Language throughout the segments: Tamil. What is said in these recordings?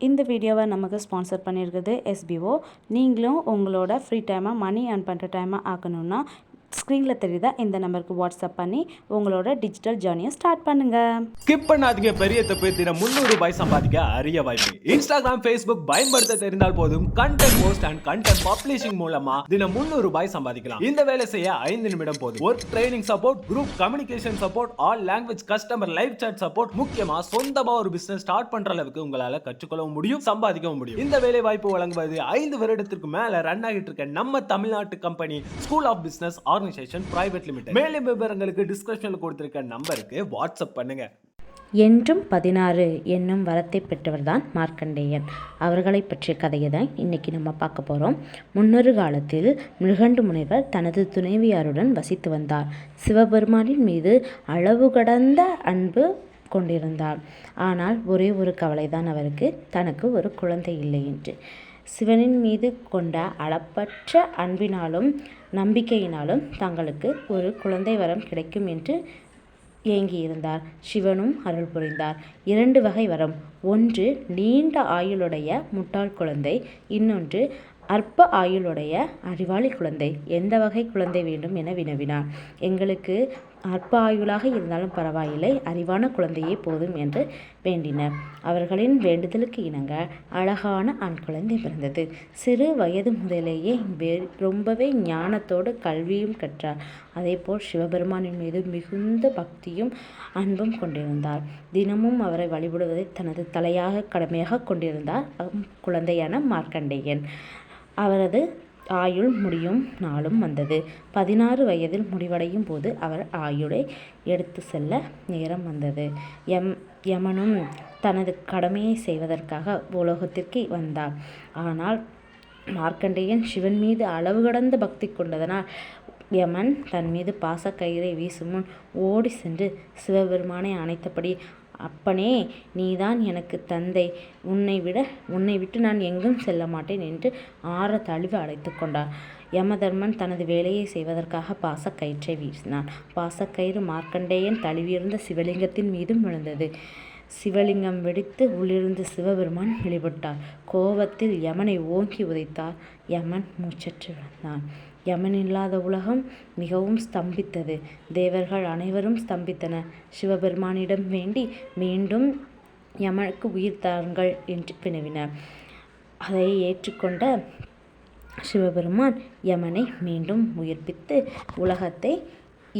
இந்த வீடியோவை நமக்கு ஸ்பான்சர் பண்ணியிருக்குது எஸ்பிஓ நீங்களும் உங்களோட ஃப்ரீ டைமாக மணி ஏர்ன் பண்ணுற டைமாக ஆக்கணும்னா ஸ்க்ரீனில் தெரியுதா? இந்த நம்பருக்கு வாட்ஸ்அப் பண்ணி உங்களோட டிஜிட்டல் ஜேர்னியை ஸ்டார்ட் பண்ணுங்க. ஸ்கிப் பண்ணாதீங்க பெரிய தப்பு. தினம் முந்நூறு ரூபாய் சம்பாதிக்க அரிய வாய்ப்பு. இன்ஸ்டாகிராம் ஃபேஸ்புக் பயன்படுத்த தெரிந்தால் போதும். Content post and content publishing மூலமா தினம் முந்நூறு ரூபாய் சம்பாதிக்கலாம். இந்த வேலை செய்ய ஐந்து நிமிடம் போதும். Work training support group communication support all language customer live chat support முக்கியமா சொந்தமா ஒரு பிசினஸ் ஸ்டார்ட் பண்ற அளவுக்கு உங்களால கற்றுக்கொள்ளவும் முடியும் சம்பாதிக்கவும் முடியும். இந்த வேலை வாய்ப்பு வழங்குவது ஐந்து வருடத்திற்கு மேல ரன் ஆகிட்டு இருக்க நம்ம தமிழ்நாட்டு company school of business organisation private limited மேலும் விவரங்களுக்கு டிஸ்கிரிப்ஷனில் கொடுத்துருக்க நம்பருக்கு வாட்ஸ்அப் பண்ணுங்க. என்றும் பதினாறு என்னும் வரத்தை பெற்றவர்தான் மார்க்கண்டேயன். அவர்களை பற்றிய கதையை தான் இன்னைக்கு நம்ம பார்க்க போகிறோம் முன்னொரு காலத்தில் மிருகண்டு முனைவர் தனது துணைவியாருடன் வசித்து வந்தார். சிவபெருமானின் மீது அளவு கடந்த அன்பு கொண்டிருந்தார். ஆனால் ஒரே ஒரு கவலைதான் அவருக்கு தனக்கு ஒரு குழந்தை இல்லை என்று. சிவனின் மீது கொண்ட அளப்பற்ற அன்பினாலும் நம்பிக்கையினாலும் தங்களுக்கு ஒரு குழந்தை வரம் கிடைக்கும் என்று ஏங்கியிருந்தார். சிவனும் அருள் புரிந்தார். இரண்டு வகை வரம். ஒன்று நீண்ட ஆயுளுடைய முட்டாள் குழந்தை. இன்னொன்று அற்ப ஆயுளுடைய அறிவாளி குழந்தை. எந்த வகை குழந்தை வேண்டும் என வினவினார். எங்களுக்கு அற்ப ஆயுளாக இருந்தாலும் பரவாயில்லை. அறிவான குழந்தையே போதும் என்று வேண்டினர். அவர்களின் வேண்டுதலுக்கு இணங்க அழகான ஆண் குழந்தை பிறந்தது. சிறு வயது முதலேயே ரொம்பவே ஞானத்தோடு கல்வியும் கற்றார். அதேபோல் சிவபெருமானின் மீது மிகுந்த பக்தியும் அன்பும் கொண்டிருந்தார். தினமும் அவரை வழிபடுவதை தனது தலையாக கடமையாக கொண்டிருந்தார். குழந்தையான மார்க்கண்டேயன். அவரது ஆயுள் முடியும் நாளும் வந்தது. பதினாறு வயதில் முடிவடையும் போது அவர் ஆயுளை எடுத்து செல்ல நேரம் வந்தது. எம் யமனும் தனது கடமையை செய்வதற்காக உலோகத்திற்கு வந்தார். ஆனால் மார்க்கண்டேயன் சிவன் மீது அளவு கடந்த பக்தி கொண்டதனால் யமன் தன் மீது பாசக்கயிறை வீசும் முன் ஓடி சென்று சிவபெருமானை அணைத்தபடி அப்பனே நீதான் எனக்கு தந்தை. உன்னை விட உன்னை விட்டு நான் எங்கும் செல்ல மாட்டேன் என்று ஆற தழுவி அழைத்து கொண்டார். யமதர்மன் தனது வேலையை செய்வதற்காக பாசக்கயிற்றை வீசினான். பாசக்கயிறு மார்க்கண்டேயன் தழுவியிருந்த சிவலிங்கத்தின் மீதும் விழுந்தது. சிவலிங்கம் வெடித்து உள்ளிருந்து சிவபெருமான் வெளிப்பட்டார். கோபத்தில் யமனை ஓங்கி உதைத்தார். யமன் மூச்சற்று விழுந்தான். யமன் இல்லாத உலகம் மிகவும் ஸ்தம்பித்தது. தேவர்கள் அனைவரும் ஸ்தம்பித்தனர். சிவபெருமானிடம் வேண்டி மீண்டும் யமனுக்கு உயிர் தாருங்கள் என்று வினவினர் அதை ஏற்றுக்கொண்ட சிவபெருமான் யமனை மீண்டும் உயிர்ப்பித்து உலகத்தை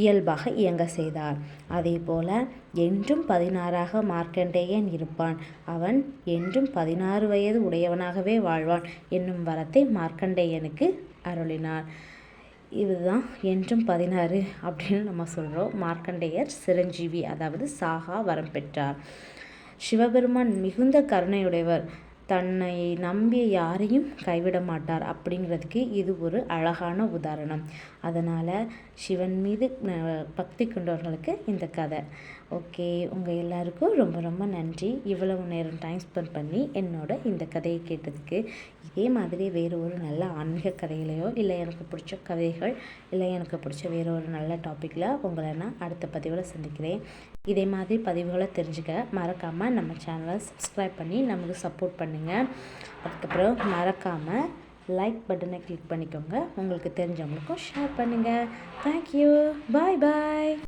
இயல்பாக இயங்க செய்தார். அதேபோல என்றும் பதினாறாக மார்க்கண்டேயன் இருப்பான். அவன் என்றும் பதினாறு வயது உடையவனாகவே வாழ்வான் என்னும் வரத்தை மார்க்கண்டேயனுக்கு அருளினார். இதுதான் என்றும் பதினாறு அப்படின்னு நம்ம சொல்கிறோம் மார்க்கண்டேயர் சிரஞ்சீவி அதாவது சாகா வரம் பெற்றார். சிவபெருமான் மிகுந்த கருணையுடையவர். தன்னை நம்பிய யாரையும் கைவிட மாட்டார் அப்படிங்கிறதுக்கு இது ஒரு அழகான உதாரணம். அதனால் சிவன் மீது பக்தி கொண்டவர்களுக்கு இந்த கதை. ஓகே உங்கள் எல்லாருக்கும் ரொம்ப ரொம்ப நன்றி. இவ்வளவு நேரம் டைம் ஸ்பெண்ட் பண்ணி என்னோட இந்த கதையை கேட்டதுக்கு. இதே மாதிரி வேறு ஒரு நல்ல ஆன்மீக கதைகளையோ இல்லை எனக்கு பிடிச்ச கதைகள் இல்லை எனக்கு பிடிச்ச வேறு ஒரு நல்ல டாப்பிக்கில் உங்களை நான் அடுத்த பதிவில் சந்திக்கிறேன். இதே மாதிரி பதிவுகளை தெரிஞ்சுக்க மறக்காமல் நம்ம சேனலை சப்ஸ்கிரைப் பண்ணி நமக்கு சப்போர்ட் பண்ணுங்கள் அதுக்கப்புறம் மறக்காமல் லைக் பட்டனை கிளிக் பண்ணிக்கோங்க. உங்களுக்கு தெரிஞ்சவங்களுக்கும் ஷேர் பண்ணுங்கள் தேங்க்யூ பாய் பாய்